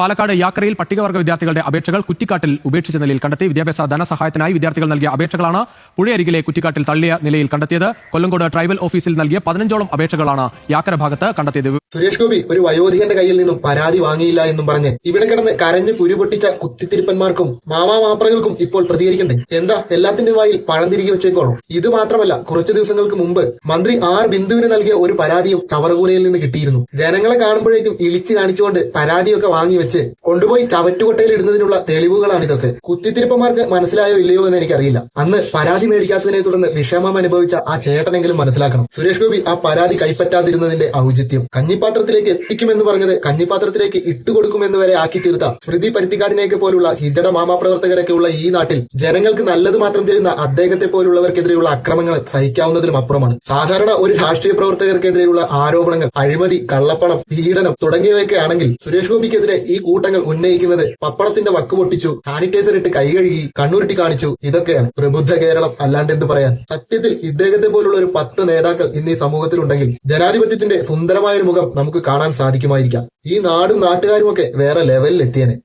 പാലക്കാട് യാക്രയിൽ പട്ടികവർഗ വിദ്യാർത്ഥികളുടെ അപേക്ഷകൾ കുറ്റിക്കാട്ടിൽ ഉപേക്ഷിച്ച നിലയിൽ കണ്ടെത്തി. വിദ്യാഭ്യാസ ധനസഹായത്തിനായി വിദ്യാർത്ഥികൾ നൽകിയ അപേക്ഷകളാണ് പുഴയരികിലെ കുറ്റിക്കാട്ടിൽ തള്ളിയ നിലയിൽ കണ്ടെത്തിയത്. കൊല്ലങ്കോട് ട്രൈബൽ ഓഫീസിൽ നൽകിയ പതിനഞ്ചോളം അപേക്ഷകളാണ് യാക്കര ഭാഗത്ത് കണ്ടെത്തിയത്. സുരേഷ് ഗോപി ഒരു വയോധികന്റെ കയ്യിൽ നിന്നും പരാതി വാങ്ങിയില്ല എന്നും പറഞ്ഞ് ഇവിടെ കിടന്ന് കരഞ്ഞ് കുരുപൊട്ടിച്ച കുത്തിത്തിരിപ്പന്മാർക്കും മാമാ മാപ്രകൾക്കും ഇപ്പോൾ പ്രതികരിക്കണ്ടേ എന്താ എല്ലാത്തിന്റെ വായിൽ പഴം തിരികെ വെച്ചേക്കോളൂ ഇത് മാത്രമല്ല കുറച്ചു ദിവസങ്ങൾക്ക് മുമ്പ് മന്ത്രി ആർ ബിന്ദുവിന് നൽകിയ ഒരു പരാതിയും ചവറകൂലയിൽ നിന്ന് കിട്ടിയിരുന്നു. ജനങ്ങളെ കാണുമ്പോഴേക്കും ഇളിച്ചു കാണിച്ചുകൊണ്ട് പരാതിയൊക്കെ വാങ്ങി വെച്ച് കൊണ്ടുപോയി ചവറ്റുകൊട്ടയിൽ ഇടുന്നതിനുള്ള തെളിവുകളാണ് ഇതൊക്കെ കുത്തിത്തിരിപ്പന്മാർക്ക് മനസ്സിലായോ ഇല്ലയോ എന്ന് എനിക്കറിയില്ല. അന്ന് പരാതി മേടിക്കാത്തതിനെ തുടർന്ന് വിഷമം അനുഭവിച്ച ആ ചേട്ടനെങ്കിലും മനസ്സിലാക്കണം. സുരേഷ് ഗോപി ആ പരാതി കൈപ്പറ്റാതിരുന്നതിന്റെ ഔചിത്യം. കഞ്ഞിപ്പാത്രത്തിലേക്ക് എത്തിക്കുമെന്ന് പറഞ്ഞത് കഞ്ഞിപ്പാത്രത്തിലേക്ക് ഇട്ടുകൊടുക്കുമെന്ന് വരെ ആക്കി തീർത്ത സ്മൃതി പരുത്തിക്കാടിനെയൊക്കെ പോലുള്ള ഹിജഡ മാമാ പ്രവർത്തകരൊക്കെ ഉള്ള ഈ നാട്ടിൽ ജനങ്ങൾക്ക് നല്ലത് മാത്രം ചെയ്യുന്ന അദ്ദേഹത്തെ പോലുള്ളവർക്കെതിരെയുള്ള അക്രമങ്ങൾ സഹിക്കാവുന്നതിനും അപ്പുറമാണ്. സാധാരണ ഒരു രാഷ്ട്രീയ പ്രവർത്തകർക്കെതിരെയുള്ള ആരോപണങ്ങൾ അഴിമതി കള്ളപ്പണം പീഡനം തുടങ്ങിയവയൊക്കെ ആണെങ്കിൽ സുരേഷ് ഗോപിക്കെതിരെ ഈ കൂട്ടങ്ങൾ ഉന്നയിക്കുന്നത് പപ്പടത്തിന്റെ വക്ക് പൊട്ടിച്ചു സാനിറ്റൈസർ ഇട്ട് കൈ കഴുകി കണ്ണുരുട്ടി കാണിച്ചു. ഇതൊക്കെയാണ് പ്രബുദ്ധ കേരളം അല്ലാണ്ട് എന്ത് പറയാൻ. സത്യത്തിൽ ഇദ്ദേഹത്തെ പോലുള്ള ഒരു പത്ത് നേതാക്കൾ ഇന്ന് ഈ സമൂഹത്തിലുണ്ടെങ്കിൽ ജനാധിപത്യത്തിന്റെ സുന്ദരമായ ഒരു മുഖം നമുക്ക് കാണാൻ സാധിക്കുമായിരിക്കാം. ഈ നാടും നാട്ടുകാരും ഒക്കെ വേറെ ലെവലിൽ എത്തിയനെ.